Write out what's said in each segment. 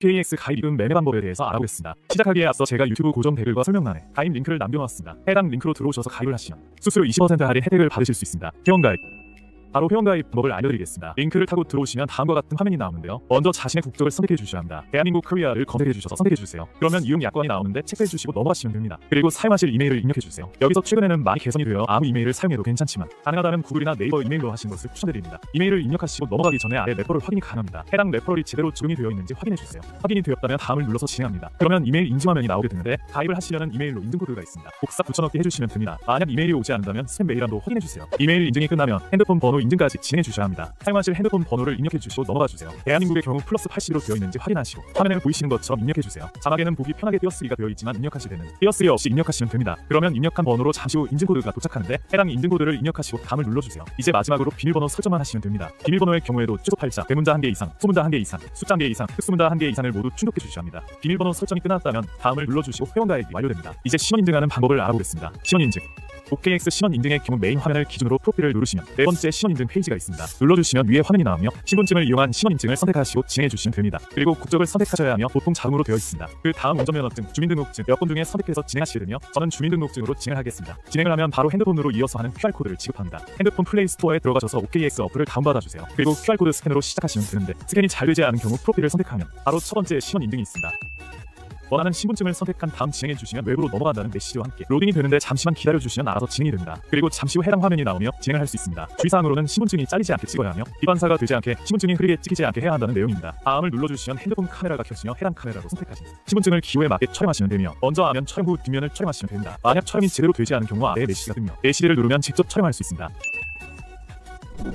KX 가입 입금 매매 방법에 대해서 알아보겠습니다. 시작하기에 앞서 제가 유튜브 고정 댓글과 설명란에 가입 링크를 남겨놓았습니다. 해당 링크로 들어오셔서 가입을 하시면 수수료 20% 할인 혜택을 받으실 수 있습니다. 회원 가입 바로 회원가입 방법을 알려드리겠습니다. 링크를 타고 들어오시면 다음과 같은 화면이 나오는데요. 먼저 자신의 국적을 선택해 주셔야 합니다. 대한민국 코리아를 검색해 주셔서 선택해 주세요. 그러면 이용 약관이 나오는데 체크해 주시고 넘어가시면 됩니다. 그리고 사용하실 이메일을 입력해 주세요. 여기서 최근에는 많이 개선이 되어 아무 이메일을 사용해도 괜찮지만 가능하다면 구글이나 네이버 이메일로 하시는 것을 추천드립니다. 이메일을 입력하시고 넘어가기 전에 아래 레퍼럴 확인이 가능합니다. 해당 레퍼럴이 제대로 적용이 되어 있는지 확인해 주세요. 확인이 되었다면 다음을 눌러서 진행합니다. 그러면 이메일 인증 화면이 나오게 되는데 가입을 하시려는 이메일로 인증 코드가 있습니다. 복사 붙여넣기 해주시면 됩니다. 만약 이메일이 오지 않는다면 스팸 메일함도 확인해 주세요. 이메일 인증이 끝나면 핸드폰 번호 인증까지 진행해 주셔야 합니다. 사용하실 핸드폰 번호를 입력해 주시고 넘어가 주세요. 대한민국의 경우 플러스 80으로 되어 있는지 확인하시고 화면에 보이시는 것처럼 입력해 주세요. 자막에는 보기 편하게 띄어쓰기가 되어 있지만 입력하실 때는 띄어쓰기 없이 입력하시면 됩니다. 그러면 입력한 번호로 잠시 후 인증 코드가 도착하는데 해당 인증 코드를 입력하시고 다음을 눌러주세요. 이제 마지막으로 비밀번호 설정만 하시면 됩니다. 비밀번호의 경우에도 주소 팔자, 대문자 한개 이상, 소문자 한개 이상, 숫자 한개 이상, 특수문자 한개 이상을 모두 충족해 주셔야 합니다. 비밀번호 설정이 끝났다면 다음을 눌러주시고 회원 가입이 완료됩니다. 이제 신원 인증하는 방법을 알아보겠습니다. 신원 인증. OKX 신원 인증의 경우 메인 화면을 기준으로 프로필을 누르시면 네 번째 신원 인증 페이지가 있습니다. 눌러주시면 위에 화면이 나오며 신분증을 이용한 신원 인증을 선택하시고 진행해 주시면 됩니다. 그리고 국적을 선택하셔야 하며 보통 자동으로 되어 있습니다. 그 다음 운전면허증, 주민등록증, 여권 중에 선택해서 진행하시게 되며 저는 주민등록증으로 진행하겠습니다. 진행을 하면 바로 핸드폰으로 이어서 하는 QR 코드를 지급합니다. 핸드폰 플레이 스토어에 들어가셔서 OKX 어플을 다운받아 주세요. 그리고 QR 코드 스캔으로 시작하시면 되는데 스캔이 잘 되지 않은 경우 프로필을 선택하면 바로 첫 번째 신원 인증이 있습니다. 원하는 신분증을 선택한 다음 진행해 주시면 외부로 넘어간다는 메시지와 함께 로딩이 되는데 잠시만 기다려 주시면 알아서 진행이 됩니다. 그리고 잠시 후 해당 화면이 나오며 진행을 할 수 있습니다. 주의사항으로는 신분증이 잘리지 않게 찍어야 하며 기반사가 되지 않게 신분증이 흐리게 찍히지 않게 해야 한다는 내용입니다. 다음을 눌러주시면 핸드폰 카메라가 켜지며 해당 카메라로 선택하신 신분증을 기호에 맞게 촬영하시면 되며 먼저 하면 촬영 후 뒷면을 촬영하시면 됩니다. 만약 촬영이 제대로 되지 않은 경우 아래에 메시지가 뜨며 메시지를 누르면 직접 촬영할 수 있습니다.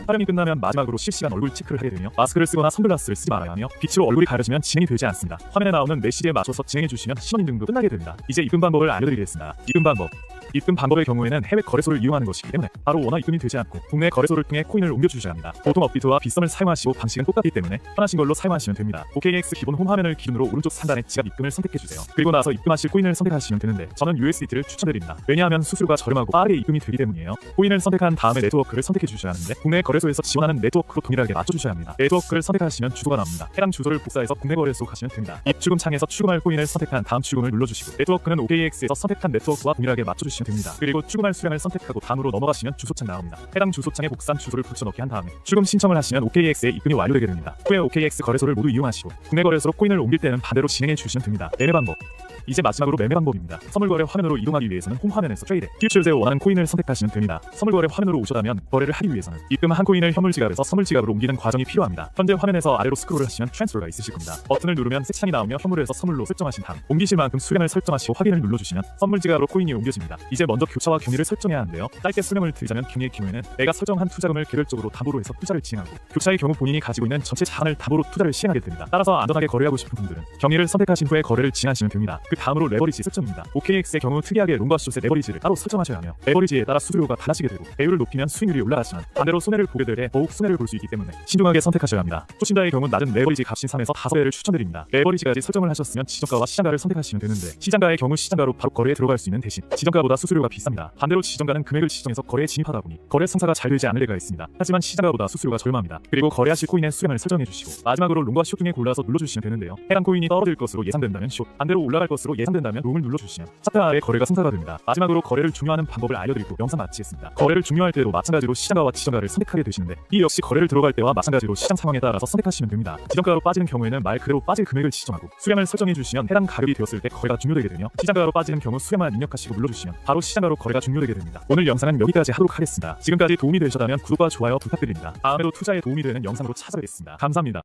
촬영이 끝나면 마지막으로 실시간 얼굴 체크를 하게 되며 마스크를 쓰거나 선글라스를 쓰지 말아야 하며 빛으로 얼굴이 가려지면 진행이 되지 않습니다. 화면에 나오는 메시지에 맞춰서 진행해 주시면 신원 인증도 끝나게 됩니다. 이제 입금 방법을 알려드리겠습니다. 입금 방법. 입금 방법의 경우에는 해외 거래소를 이용하는 것이기 때문에 바로 원화 입금이 되지 않고 국내 거래소를 통해 코인을 옮겨주셔야 합니다. 보통 업비트와 빗썸을 사용하시고 방식은 똑같기 때문에 편하신 걸로 사용하시면 됩니다. OKX 기본 홈 화면을 기준으로 오른쪽 상단에 지갑 입금을 선택해주세요. 그리고 나서 입금하실 코인을 선택하시면 되는데 저는 USDT를 추천드립니다. 왜냐하면 수수료가 저렴하고 빠르게 입금이 되기 때문이에요. 코인을 선택한 다음에 네트워크를 선택해주셔야 하는데 국내 거래소에서 지원하는 네트워크로 동일하게 맞춰주셔야 합니다. 네트워크를 선택하시면 주소가 나옵니다. 해당 주소를 복사해서 국내 거래소 가시면 됩니다. 입출금 창에서 출금할 코인을 선택한 다음 출금을 눌러주시고 네트워크는 OKX에서 선택한 네트워크와 동일하게 맞춰주시면 됩니다. 그리고 출금할 수량을 선택하고 다음으로 넘어가시면 주소창 나옵니다. 해당 주소창에 복사한 주소를 붙여넣기 한 다음에 출금 신청을 하시면 OKX에 입금이 완료되게 됩니다. 후에 OKX 거래소를 모두 이용하시고 국내 거래소로 코인을 옮길 때는 반대로 진행해 주시면 됩니다. 매매 방법 이제 마지막으로 매매 방법입니다. 선물 거래 화면으로 이동하기 위해서는 홈 화면에서 트레이드, 퓨처즈에 원하는 코인을 선택하시면 됩니다. 선물 거래 화면으로 오셔다면 거래를 하기 위해서는 입금 한 코인을 현물 지갑에서 선물 지갑으로 옮기는 과정이 필요합니다. 현재 화면에서 아래로 스크롤을 하시면 트랜스퍼가 있으실 겁니다. 버튼을 누르면 새 창이 나오며 현물에서 선물로 설정하신 다음 옮기실 만큼 수량을 설정하시고 확인을 눌러주시면 선물 지갑으로 코인이 옮겨집니다. 이제 먼저 교차와 경위를 설정해야 하는데요. 짧게 설명을 드리자면 경위의 경우에는 내가 설정한 투자금을 개별적으로 담보로 해서 투자를 진행하고 교차의 경우 본인이 가지고 있는 전체 자산을 담보로 투자를 시행하게 됩니다. 따라서 안전하게 거래하고 싶은 분들은 경위를 선택하신 후에 거래를 진행하시면 됩니다. 그 다음으로 레버리지 설정입니다. OKX의 경우 특이하게 롱과 숏의 레버리지를 따로 설정하셔야 하며 레버리지에 따라 수수료가 달라지게 되고 배율을 높이면 수익률이 올라가지만 반대로 손해를 보게 되되 더욱 손해를 볼 수 있기 때문에 신중하게 선택하셔야 합니다. 초심자의 경우 낮은 레버리지 값인 3에서 5배를 추천드립니다. 레버리지까지 설정을 하셨으면 지정가와 시장가를 선택하시면 되는데 시장가의 경우 시장가로 바로 거래에 들어갈 수 있는 대신 지정가보다 수수료가 비쌉니다. 반대로 지정가는 금액을 지정해서 거래에 진입하다 보니 거래 성사가 잘 되지 않을 때가 있습니다. 하지만 시장가보다 수수료가 저렴합니다. 그리고 거래하실 코인의 수량을 설정해 주시고 마지막으로 롱과 숏 중에 골라서 눌러주시면 되는데요. 해당 코인이 떨어질 것으로 예상된다면 숏, 반대로 올라갈 것으로 예상된다면 롱을 눌러주시면 차트 아래 거래가 성사가 됩니다. 마지막으로 거래를 중요하는 방법을 알려드리고 영상 마치겠습니다. 거래를 중요할 때도 마찬가지로 시장가와 지정가를 선택하게 되시는데 이 역시 거래를 들어갈 때와 마찬가지로 시장 상황에 따라서 선택하시면 됩니다. 지정가로 빠지는 경우에는 말 그대로 빠질 금액을 지정하고 수량을 설정해 주시면 해당 가격이 되었을 때 거래가 종료되게 되며 시장가로 빠지는 경우 수량만 입력하시고 눌러주시면 바로 시장가로 거래가 종료되게 됩니다. 오늘 영상은 여기까지 하도록 하겠습니다. 지금까지 도움이 되셨다면 구독과 좋아요 부탁드립니다. 다음에도 투자에 도움이 되는 영상으로 찾아뵙겠습니다. 감사합니다.